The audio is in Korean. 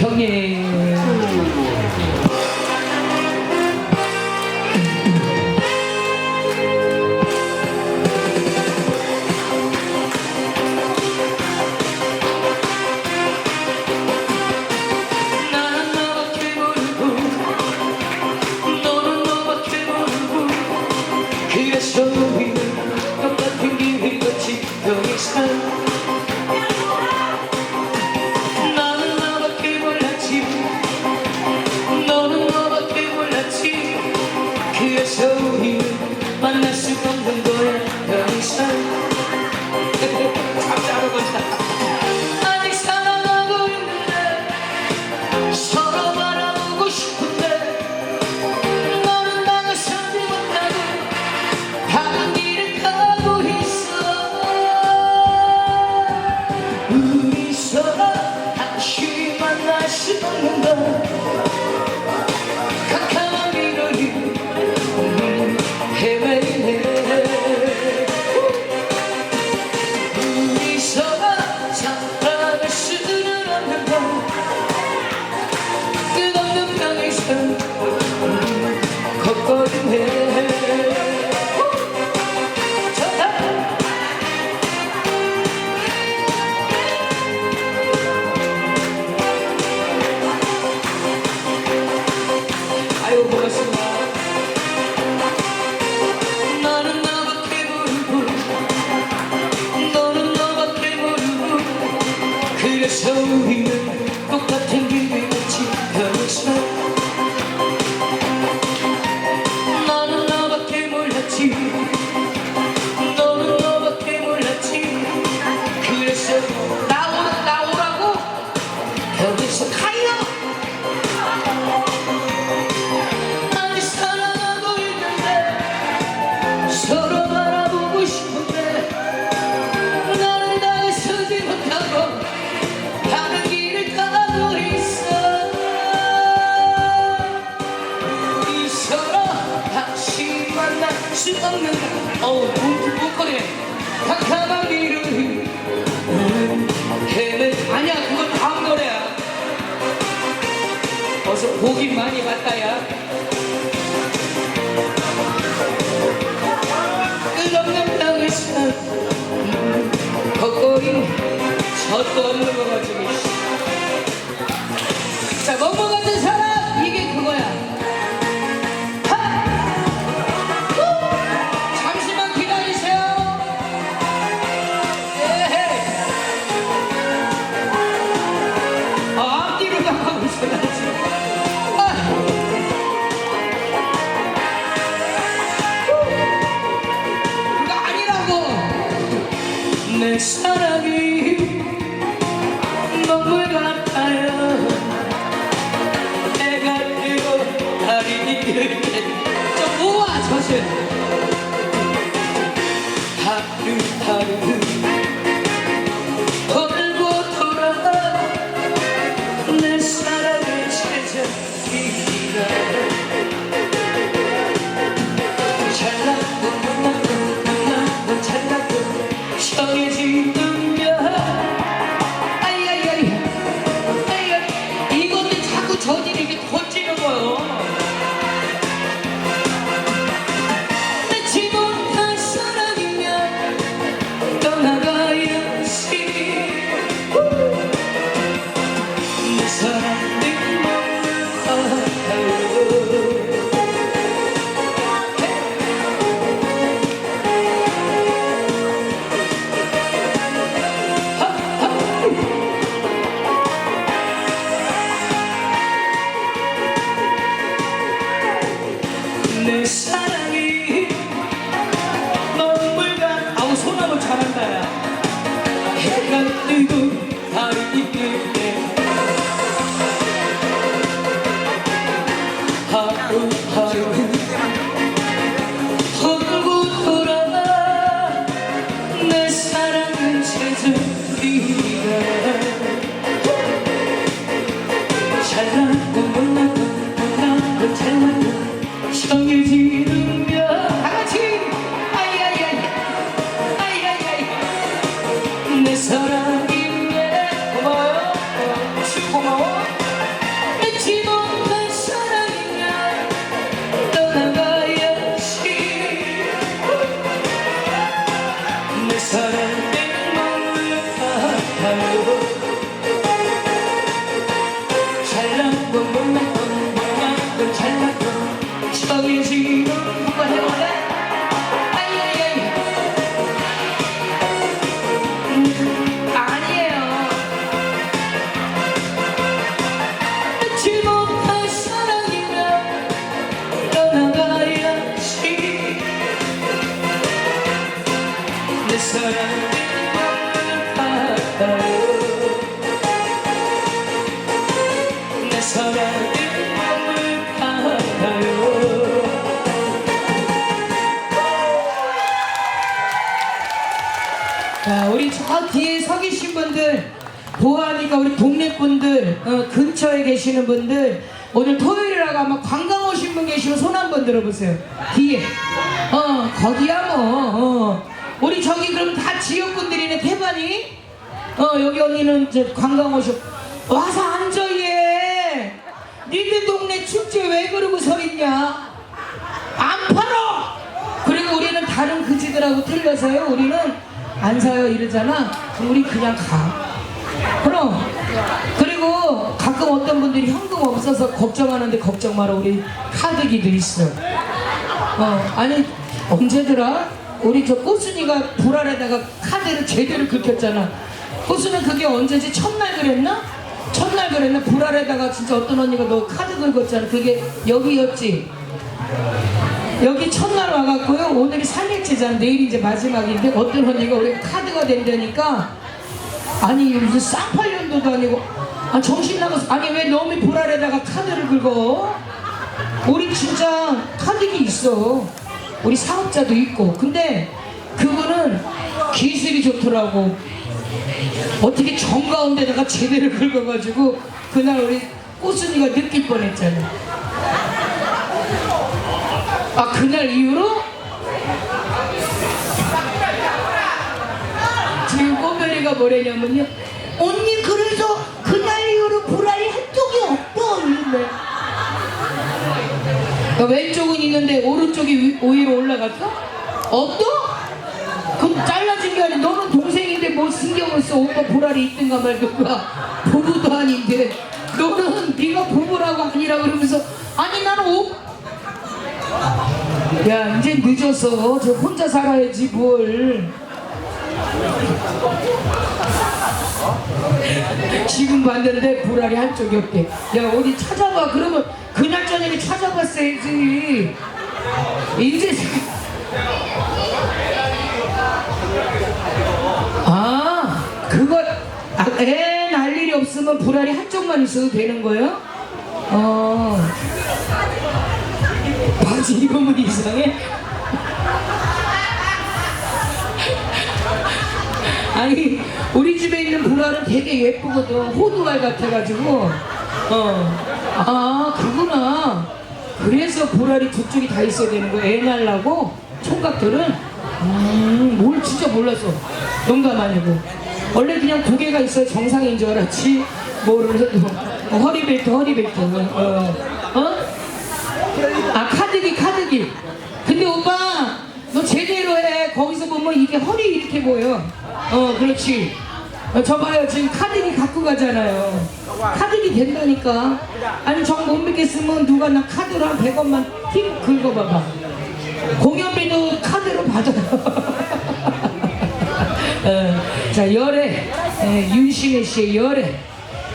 경예 you, I'm touching you. 수 없는 어우 붕붕거리네 캄캄한 이름 헤매 아니야 그건 다음 노래야 어서 보기 많이 봤다야 끝없는 땅을 쌓고 걷고 있는 젖도 없는 것 같지 내 사랑이 This. 사랑. 자, 우리 저 뒤에 서 계신 분들, 보아하니까 우리 동네 분들, 어, 근처에 계시는 분들, 오늘 토요일이라고 아마 관광 오신 분 계시면 손 한 번 들어보세요. 뒤에. 어, 거기야 뭐. 어. 우리 저기 그럼 다 지역분들이네, 태반이? 어, 여기 언니는 이제 관광 오셔. 와서 앉아, 얘! 니네 동네 축제 왜 그러고 서 있냐? 안 팔어! 그리고 우리는 다른 그지들하고 틀려서요. 우리는 안 사요 이러잖아. 우리 그냥 가. 그럼 그리고 가끔 어떤 분들이 현금 없어서 걱정하는데 걱정 마라. 우리 카드기도 있어. 어 아니 언제더라? 우리 저 꼬순이가 불알에다가 카드를 제대로 긁혔잖아. 꼬순은 그게 언제지? 첫날 그랬나? 첫날 그랬나? 불알에다가 진짜 어떤 언니가 너 카드 긁었잖아. 그게 여기였지. 여기 첫날 와갖고요. 오늘이 3일째잖아. 내일이 이제 마지막인데 어떤 언니가 우리 카드가 된다니까 아니 무슨 쌍팔년도도 아니고 아 정신 나갔어. 아니 왜 너무 불알에다가 카드를 긁어? 우리 진짜 카드기 있어. 우리 사업자도 있고. 근데 그분은 기술이 좋더라고. 어떻게 정 가운데다가 제대로 긁어가지고 그날 우리 꼬순이가 느낄 뻔했잖아. 아 그날 이후로 지금 꼬별이가 뭐래냐면요 언니 그래서 그날 이후로 불알이 한쪽이 없어 이런데 그 왼쪽은 있는데 오른쪽이 위- 오히려 올라갔어? 없어? 신경을 써. 오빠 불알이 있든가 말든가 부부도 아닌데. 너는 네가 부부라고 아니라 그러면서 아니 나는 오. 야 이제 늦었어 저 혼자 살아야지 뭘. 지금 봤는데 불알이 한쪽이 없대. 야 어디 찾아봐. 그러면 그날 저녁에 찾아봤어야지. 이제 없으면 불알이 한쪽만 있어도 되는 거예요? 어. 바지 입으면 이상해? 아니 우리 집에 있는 불알은 되게 예쁘거든. 호두알 같아가지고. 어 아 그구나. 그래서 불알이 두 쪽이 다 있어야 되는 거야. 애 날라고? 총각들은? 음 뭘 진짜 몰랐어 농담 아니고 원래 그냥 두 개가 있어야 정상인 줄 알았지. 뭐를 해도. 어, 허리벨트 허리벨트. 어, 어? 아 카드기 카드기. 근데 오빠 너 제대로 해. 거기서 보면 이게 허리 이렇게 보여. 어 그렇지. 어, 저 봐요. 지금 카드기 갖고 가잖아요. 카드기 된다니까. 아니 정 못 믿겠으면 누가 나 카드로 한 100원만 틱 긁어봐봐. 공연비도 카드로 받아요 어, 자 열애. 예, 윤신혜 씨의 열애